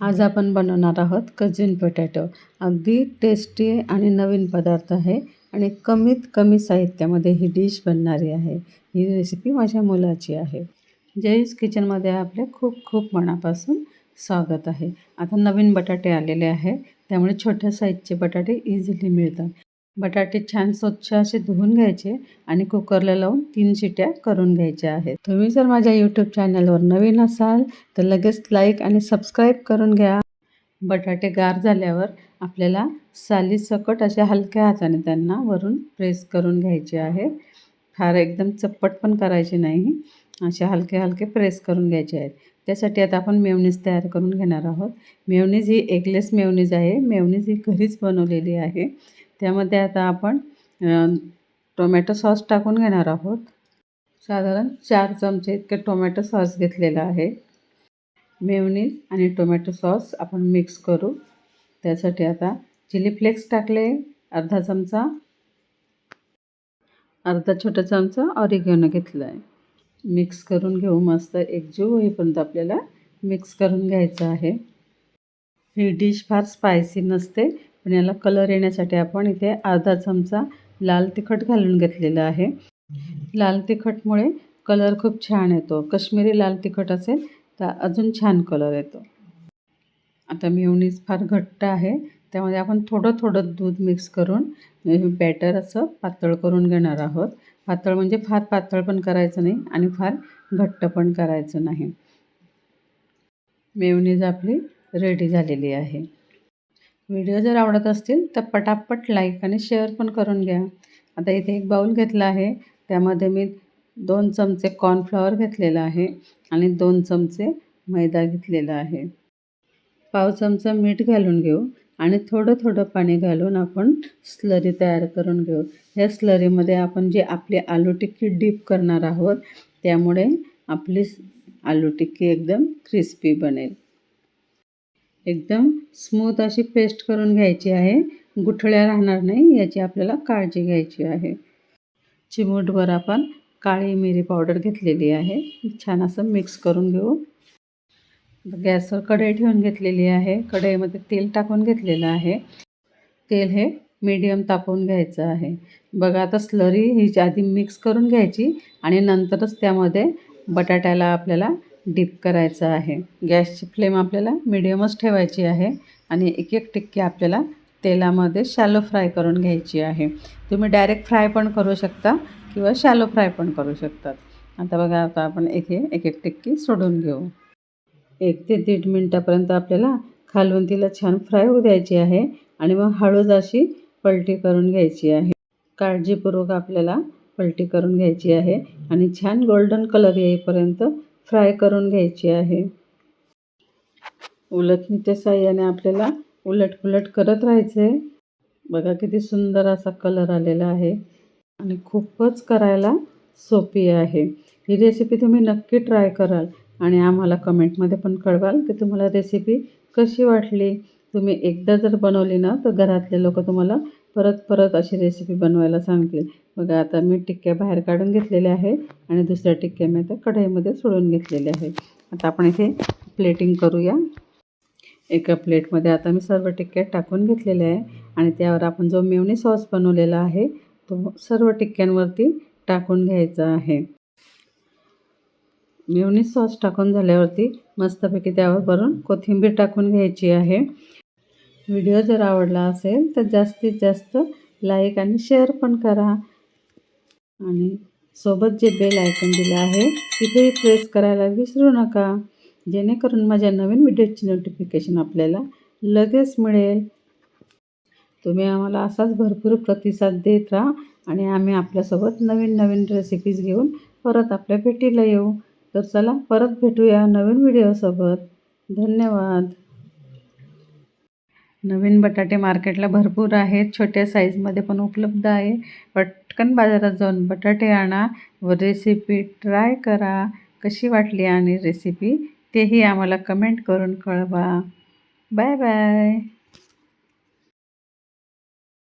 आज आपण बनवणार आहोत कजिन पोटॅटो. अगदी टेस्टी आणि नवीन पदार्थ आहे आणि कमीत कमी साहित्यामध्ये ही डिश बनणारी आहे. ही रेसिपी माझ्या मुलाची आहे. जयस किचनमध्ये आपले खूप खूप मनापासून स्वागत आहे. आता नवीन बटाटे आलेले आहे त्यामुळे छोट्या साईजचे बटाटे इझिली मिळतात. बटाटे छान स्वच्छ असे धुवून घ्यायचे आणि कुकरला लावून तीन शिट्या करून घ्यायच्या आहेत. तुम्ही जर माझ्या यूट्यूब चॅनलवर नवीन असाल तर लगेच लाईक आणि सबस्क्राईब करून घ्या. बटाटे गार झाल्यावर आपल्याला सालीसकट अशा हलक्या हाताने त्यांना वरून प्रेस करून घ्यायचे आहे फार एकदम चप्पट पण करायचे नाही असे हलके हलके प्रेस करून घ्यायचे आहेत. त्यासाठी आता आपण मेवनीज तयार करून घेणार आहोत. मेवनीज ही एगलेस मेवनीज आहे. मेवनीज ही घरीच बनवलेली आहे. त्यामध्ये आता आपण टोमॅटो सॉस टाकून घेणार आहोत. साधारण चार चमचे इतके टोमॅटो सॉस घेतलेला आहे. मेवनीज आणि टोमॅटो सॉस आपण मिक्स करू. त्यासाठी आता चिली फ्लेक्स टाकले अर्धा चमचा. अर्धा छोटा चमचा ऑरिगॅनो घेतला आहे मिक्स करून घेऊ मस्त एकजीव होईपर्यंत आपल्याला मिक्स करून घ्यायचं आहे. ही डिश फार स्पायसी नसते पण याला कलर येण्यासाठी आपण इथे अर्धा चमचा लाल तिखट घालून घेतलेलं आहे. लाल तिखटमुळे कलर खूप छान येतो. कश्मीरी लाल तिखट असेल तर अजून छान कलर येतो. आता मेवणीज फार घट्ट आहे. त्यामध्ये आपण थोडं थोडं दूध मिक्स करून बॅटर असं पातळ करून घेणार आहोत. पातळ म्हणजे फार पातळ पण करायचं नाही आणि फार घट्ट पण करायचं नाही. मेवनीज आपली रेडी झालेली आहे. व्हिडिओ जर आवडत असतील तर पटापट लाईक आणि शेअर पण करून घ्या. आता इथे एक बाऊल घेतला आहे. त्यामध्ये मी दोन चमचे कॉर्नफ्लॉवर घेतलेला आहे आणि दोन चमचे मैदा घेतलेला आहे. पाव चमचा मीठ घालून घेऊ आणि थोडं थोडं पाणी घालून आपण स्लरी तयार करून घेऊ. ह्या स्लरीमध्ये आपण जे आपली आलू टिक्की डीप करणार आहोत त्यामुळे आपली आलू टिक्की एकदम क्रिस्पी बनेल. एकदम स्मूथ अशी पेस्ट करून घ्यायची आहे. गुठळ्या राहणार नाही याची आपल्याला काळजी घ्यायची आहे. चिमूटभर आपण काळी मिरी पावडर घेतलेली आहे. छान असं मिक्स करून घेऊ. गॅसवर कढई ठेवून घेतलेली आहे. कढईमध्ये तेल टाकून घेतलेलं आहे. तेल हे मीडियम तापवून घ्यायचं आहे. बघा आता स्लरी ही आधी मिक्स करून घ्यायची आणि नंतरच त्यामध्ये बटाट्याला आपल्याला डीप करायचं आहे. गॅसची फ्लेम आपल्याला मिडियमच ठेवायची आहे आणि एक एक टिक्की आपल्याला तेलामध्ये शॅलो फ्राय करून घ्यायची आहे. तुम्ही डायरेक्ट फ्राय पण करू शकता किंवा शॅलो फ्राय पण करू शकतात. आता बघा आता आपण इथे एक एक टिक्की सोडून घेऊ. एक ते दीड मिनटापर्यंत आपल्याला खालून तिला छान फ्राय होऊ द्यायची आहे आणि मग हळूच अशी पलटी करून घ्यायची आहे. काळजीपूर्वक आपल्याला पलटी करून घ्यायची आहे आणि छान गोल्डन कलर येईपर्यंत फ्राय करून घ्यायची आहे. उलटणीच्या साह्याने आपल्याला उलट पुलट करत राहायचे बघा किती सुंदर असा कलर आलेला आहे. आणि खूपच करायला सोपी आहे. ही रेसिपी तुम्ही नक्की ट्राय कराल आणि आम्हाला कमेंटमध्ये पण कळवाल की तुम्हाला रेसिपी कशी वाटली. तुम्ही एकदा जर बनवली ना तर घरातले लोक तुम्हाला परत परत अशी रेसिपी बनवायला सांगतील. बघा आता मी टिक्क्या बाहेर काढून घेतलेल्या आहे आणि दुसऱ्या टिक्क्या मी आता कढईमध्ये सोडून घेतलेल्या आहे आता आपण इथे प्लेटिंग करूया. एका प्लेटमध्ये आता मी सर्व टिक्क्या टाकून घेतलेल्या आहे आणि त्यावर आपण जो मेवणी सॉस बनवलेला आहे तो सर्व टिक्क्यांवरती टाकून घ्यायचा आहे. मेवणी सॉस टाकून झाल्यावरती मस्तपैकी त्यावर वरून कोथिंबीर टाकून घ्यायची आहे. व्हिडिओ जर आवडला असेल तर जास्तीत जास्त लाईक आणि शेअर पण करा. आणि सोबत जे बेल आयकन दिलं आहे तिथेही प्रेस करायला विसरू नका. जेणेकरून माझ्या नवीन व्हिडिओची नोटिफिकेशन आपल्याला लगेच मिळेल. तुम्ही आम्हाला असाच भरपूर प्रतिसाद देत राहा आणि आम्ही आपल्यासोबत नवीन नवीन रेसिपीज घेऊन परत आपल्या भेटीला येऊ. तर चला परत भेटूया नवीन व्हिडिओसोबत धन्यवाद. नवीन बटाटे मार्केटला भरपूर आहेत. छोट्या साईजमध्ये पण उपलब्ध आहे. पटकन बाजारात जाऊन बटाटे आणा. व रेसिपी ट्राय करा. कशी वाटली आणि रेसिपी तेही आम्हाला कमेंट करून कळवा. Bye bye